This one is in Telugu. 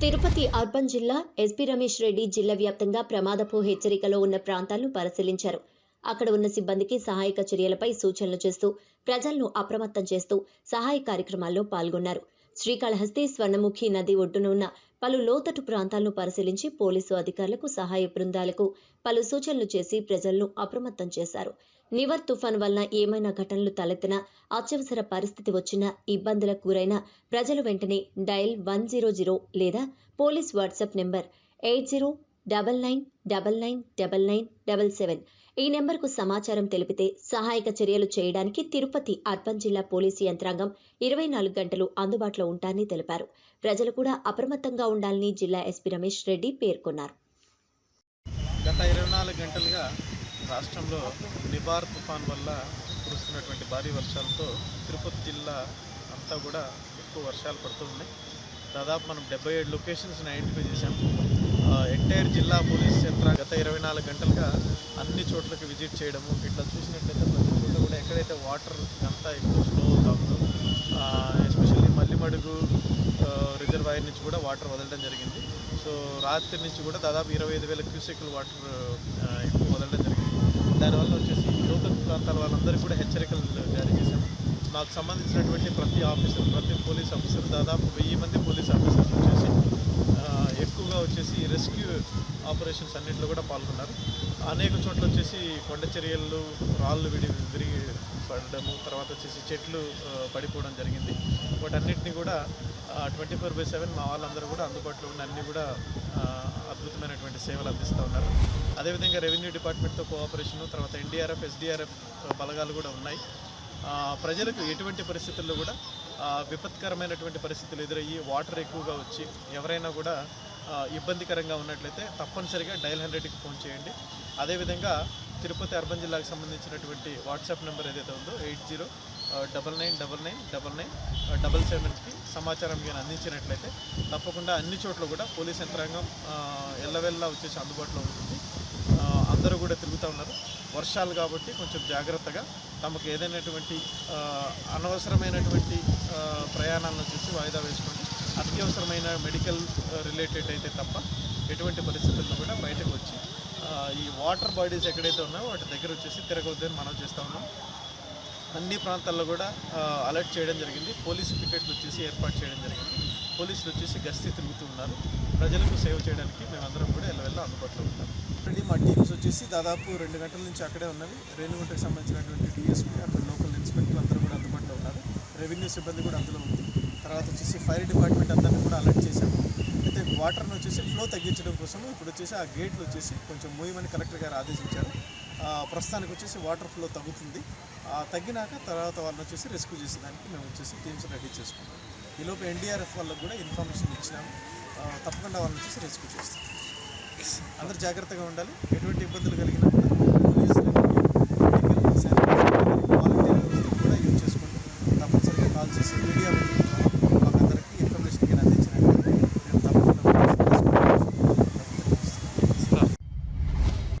తిరుపతి అర్బన్ జిల్లా ఎస్పీ రమేష్ రెడ్డి జిల్లా వ్యాప్తంగా ప్రమాదపు హెచ్చరికలో ఉన్న ప్రాంతాలను పరిశీలించారు. అక్కడ ఉన్న సిబ్బందికి సహాయక చర్యలపై సూచనలు చేస్తూ ప్రజలను అప్రమత్తం చేస్తూ సహాయ కార్యక్రమాల్లో పాల్గొన్నారు. శ్రీకాళహస్తి స్వర్ణముఖి నది ఒడ్డున ఉన్న పలు లోతట్టు ప్రాంతాలను పరిశీలించి పోలీసు అధికారులకు సహాయ బృందాలకు పలు సూచనలు చేసి ప్రజలను అప్రమత్తం చేశారు. నివర్ తుఫాన్ వలన ఏమైనా ఘటనలు తలెత్తినా అత్యవసర పరిస్థితి వచ్చినా ఇబ్బందులకు గురైన ప్రజలు వెంటనే డయల్ వన్ జీరో జీరో లేదా police WhatsApp number eight zero double nine double nine double nine double seven ఈ నెంబర్కు సమాచారం తెలిపితే సహాయక చర్యలు చేయడానికి తిరుపతి అర్బన్ జిల్లా పోలీసు యంత్రాంగం ఇరవై నాలుగు గంటలు అందుబాటులో ఉంటారని తెలిపారు. ప్రజలు కూడా అప్రమత్తంగా ఉండాలని జిల్లా ఎస్పీ రమేష్ రెడ్డి పేర్కొన్నారు. గత ఇరవై నాలుగు గంటలుగా రాష్ట్రంలో నిబార్ తుఫాన్ వల్ల కురుస్తున్నటువంటి భారీ వర్షాలతో తిరుపతి జిల్లా అంతా కూడా ఎక్కువ వర్షాలు పడుతున్నాయి దాదాపు మనం డెబ్బై ఏడు లొకేషన్స్ని ఐడెంటిఫై చేశాం. ఎంటైర్ జిల్లా పోలీస్ యంత్రం గత ఇరవై నాలుగు గంటలుగా అన్ని చోట్లకి విజిట్ చేయడము ఇట్లా చూసినట్లయితే ప్రతి చోట కూడా ఎక్కడైతే వాటర్ అంతా ఎక్కువ స్లో అవుతుందో ఎస్పెషల్లీ మల్లిమడుగు రిజర్వాయర్ నుంచి కూడా వాటర్ వదలడం జరిగింది. సో రాత్రి నుంచి కూడా దాదాపు ఇరవై ఐదు వేల క్యూసెక్లు వాటర్ ఎక్కువ వదలడం జరిగింది. దానివల్ల వచ్చేసి లోతట్టు ప్రాంతాల వాళ్ళందరికీ కూడా హెచ్చరికలు జారీ చేశాము. మాకు సంబంధించినటువంటి ప్రతి ఆఫీసర్ ప్రతి పోలీస్ ఆఫీసర్ దాదాపు వెయ్యి మంది పోలీస్ ఆఫీసర్ వచ్చేసి రెస్క్యూ ఆపరేషన్స్ అన్నింటిలో కూడా పాల్గొన్నారు. అనేక చోట్ల వచ్చేసి కొండ చర్యలు రాళ్ళు విడి విరిగి పడడము తర్వాత వచ్చేసి చెట్లు పడిపోవడం జరిగింది. వాటన్నిటిని కూడా ట్వంటీ ఫోర్ బై సెవెన్ మా వాళ్ళందరూ కూడా అందుబాటులో ఉన్న అన్ని కూడా అద్భుతమైనటువంటి సేవలు అందిస్తూ ఉన్నారు. అదేవిధంగా రెవెన్యూ డిపార్ట్మెంట్తో కోఆపరేషను తర్వాత ఎన్డీఆర్ఎఫ్ ఎస్డీఆర్ఎఫ్ బలగాలు కూడా ఉన్నాయి. ప్రజలకు ఎటువంటి పరిస్థితుల్లో కూడా విపత్కరమైనటువంటి పరిస్థితులు ఎదురయ్యి వాటర్ ఎక్కువగా వచ్చి ఎవరైనా కూడా ఇబ్బందికరంగా ఉన్నట్లయితే తప్పనిసరిగా డైల్ హండ్రెడ్కి ఫోన్ చేయండి. అదేవిధంగా తిరుపతి అర్బన్ జిల్లాకు సంబంధించినటువంటి వాట్సాప్ నెంబర్ ఏదైతే ఉందో eight zero double nine double nine double nine double సెవెన్కి సమాచారం కానీ అందించినట్లయితే తప్పకుండా అన్ని చోట్ల కూడా పోలీస్ యంత్రాంగం ఎల్లవెల్లా వచ్చేసి అందుబాటులో ఉంటుంది. అందరూ కూడా తిరుగుతూ ఉన్నారు. వర్షాలు కాబట్టి కొంచెం జాగ్రత్తగా తమకు ఏదైనటువంటి అనవసరమైనటువంటి ప్రయాణాలను చూసి వాయిదా వేసుకోండి. అత్యవసరమైన మెడికల్ రిలేటెడ్ uh, అయితే తప్ప ఎటువంటి పరిస్థితుల్లో కూడా బయటకు వచ్చి uh, ఈ వాటర్ బాడీస్ ఎక్కడైతే ఉన్నాయో వాటి దగ్గర వచ్చేసి తిరగొద్దని మనం చేస్తూ ఉన్నాం. అన్ని ప్రాంతాల్లో కూడా uh, అలర్ట్ చేయడం జరిగింది. పోలీసు పికెట్లు వచ్చేసి ఏర్పాటు చేయడం జరిగింది. పోలీసులు వచ్చేసి గస్తీ తిరుగుతూ ఉన్నారు. ప్రజలకు సేవ చేయడానికి మేమందరం కూడా ఎల్లవెల్లా అందుబాటులో ఉంటాం. ఆల్రెడీ మా టీమ్స్ వచ్చేసి దాదాపు రెండు గంటల నుంచి అక్కడే ఉన్నవి రేణుగుంటకు సంబంధించినటువంటి డిఎస్పీ అక్కడ లోకల్ ఇన్స్పెక్టర్ అందరూ కూడా అందుబాటులో ఉన్నారు. రెవెన్యూ సిబ్బంది కూడా అందులో ఉంది. తర్వాత వచ్చేసి ఫైర్ డిపార్ట్మెంట్ అందరినీ కూడా అలర్ట్ చేశాము. అయితే వాటర్ని వచ్చేసి ఫ్లో తగ్గించడం కోసం ఇప్పుడు వచ్చేసి ఆ గేట్లు వచ్చేసి కొంచెం మూయమని కలెక్టర్ గారు ఆదేశించారు. ప్రస్తుతానికి వచ్చేసి వాటర్ ఫ్లో తగ్గుతుంది. ఆ, తగ్గినాక తర్వాత వాళ్ళని వచ్చేసి రెస్క్యూ చేసేదానికి మేము వచ్చేసి టీమ్స్ రెడీ చేసుకుంటాం ఈలోపు ఎన్డీఆర్ఎఫ్ వాళ్ళకు కూడా ఇన్ఫర్మేషన్ ఇచ్చినాము తప్పకుండా వాళ్ళని వచ్చేసి రెస్క్యూ చేస్తాం. అందరు జాగ్రత్తగా ఉండాలి. ఎటువంటి ఇబ్బందులు కలిగినా